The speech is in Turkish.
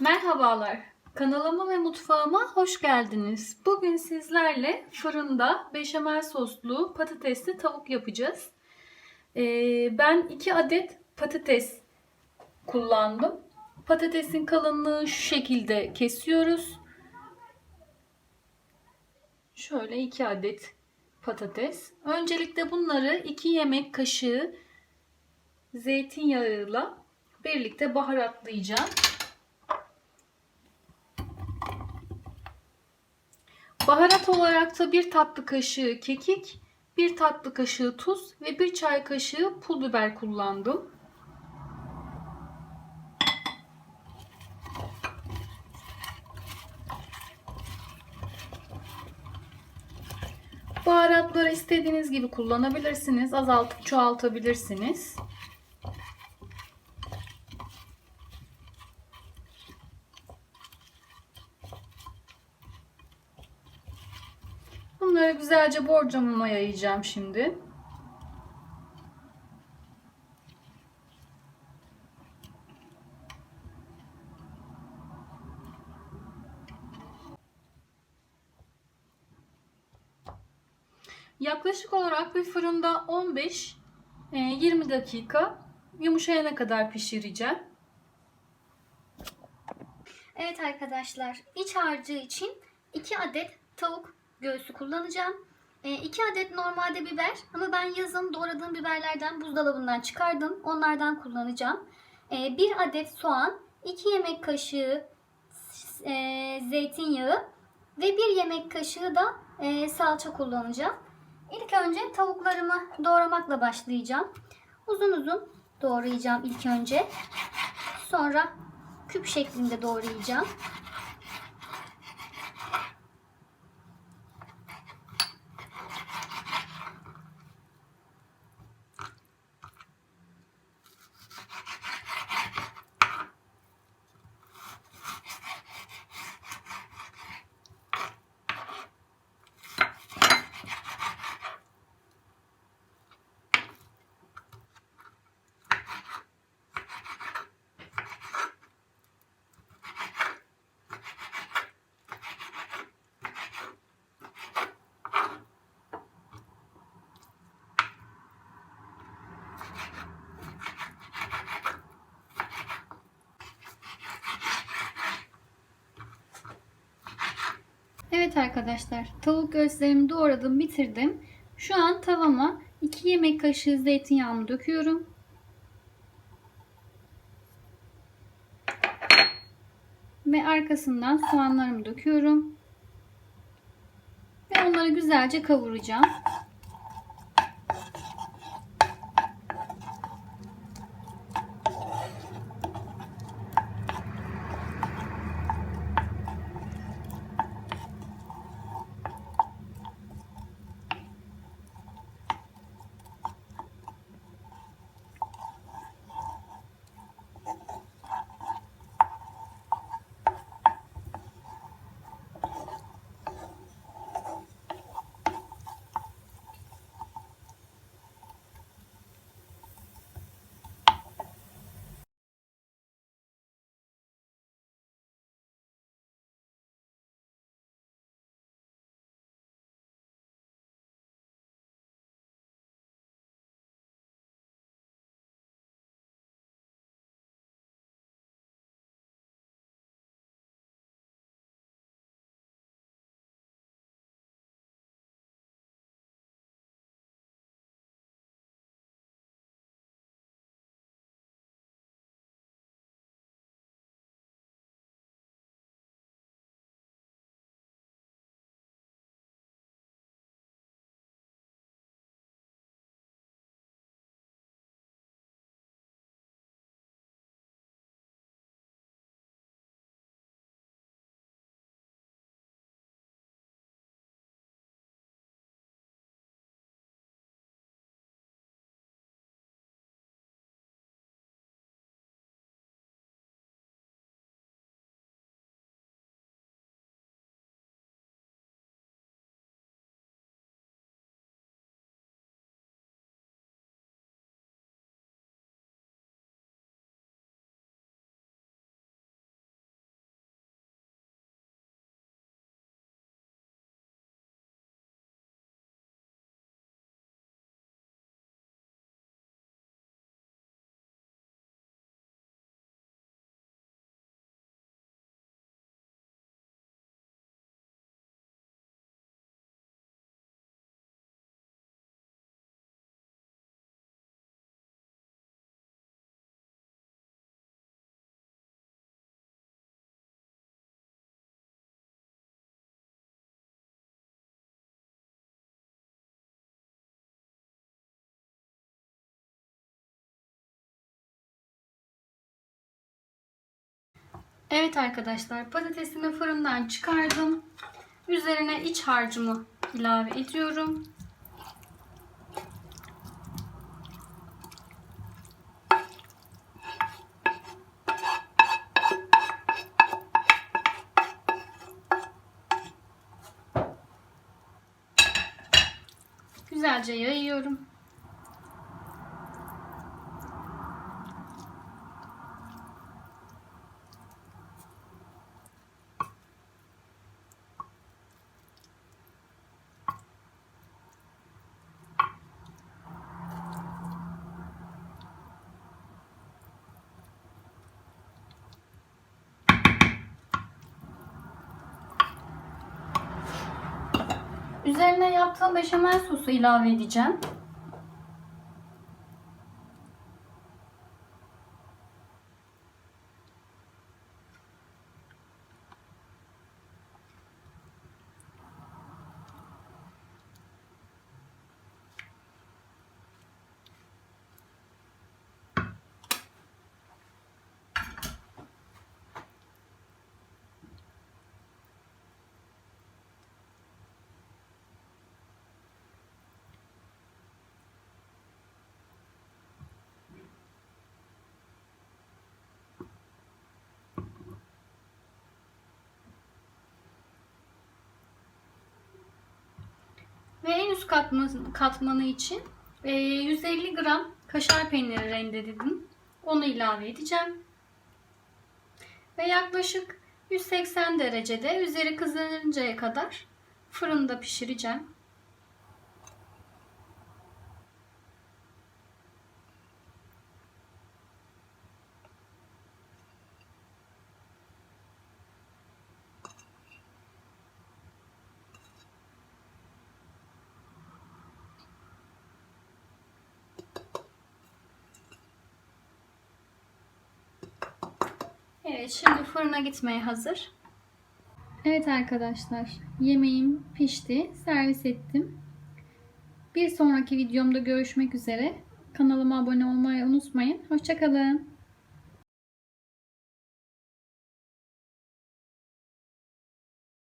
Merhabalar. Kanalıma ve mutfağıma hoş geldiniz. Bugün sizlerle fırında beşamel soslu patatesli tavuk yapacağız. Ee, ben 2 adet patates kullandım. Patatesin kalınlığı şu şekilde kesiyoruz. Şöyle 2 adet patates. Öncelikle bunları 2 yemek kaşığı zeytinyağıyla birlikte baharatlayacağım. Baharat olarak da bir tatlı kaşığı kekik, bir tatlı kaşığı tuz ve bir çay kaşığı pul biber kullandım. Baharatları istediğiniz gibi kullanabilirsiniz. Azaltıp çoğaltabilirsiniz. Bunları güzelce borcamıma yayacağım şimdi. Yaklaşık olarak bir fırında 15-20 dakika yumuşayana kadar pişireceğim. Evet arkadaşlar, iç harcı için 2 adet tavuk göğsü kullanacağım. 2 adet normalde biber ama ben yazın doğradığım biberlerden buzdolabından çıkardım. Onlardan kullanacağım. 1 adet soğan, 2 yemek kaşığı e, zeytinyağı ve 1 yemek kaşığı da e, salça kullanacağım. İlk önce tavuklarımı doğramakla başlayacağım. Uzun uzun doğrayacağım ilk önce. Sonra küp şeklinde doğrayacağım. Evet arkadaşlar, tavuk göğüslerimi doğradım, bitirdim. Şu an tavama 2 yemek kaşığı zeytinyağımı döküyorum. Ve arkasından soğanlarımı döküyorum. Ve onları güzelce kavuracağım. Evet arkadaşlar patatesimi fırından çıkardım. Üzerine iç harcımı ilave ediyorum. Güzelce yayıyorum. Üzerine yaptığım beşamel sosu ilave edeceğim. Üst katmanı, katmanı için e, 150 gram kaşar peyniri rendeledim. Onu ilave edeceğim. Ve yaklaşık 180 derecede üzeri kızarıncaya kadar fırında pişireceğim. Evet şimdi fırına gitmeye hazır. Evet arkadaşlar yemeğim pişti. Servis ettim. Bir sonraki videomda görüşmek üzere. Kanalıma abone olmayı unutmayın. Hoşçakalın.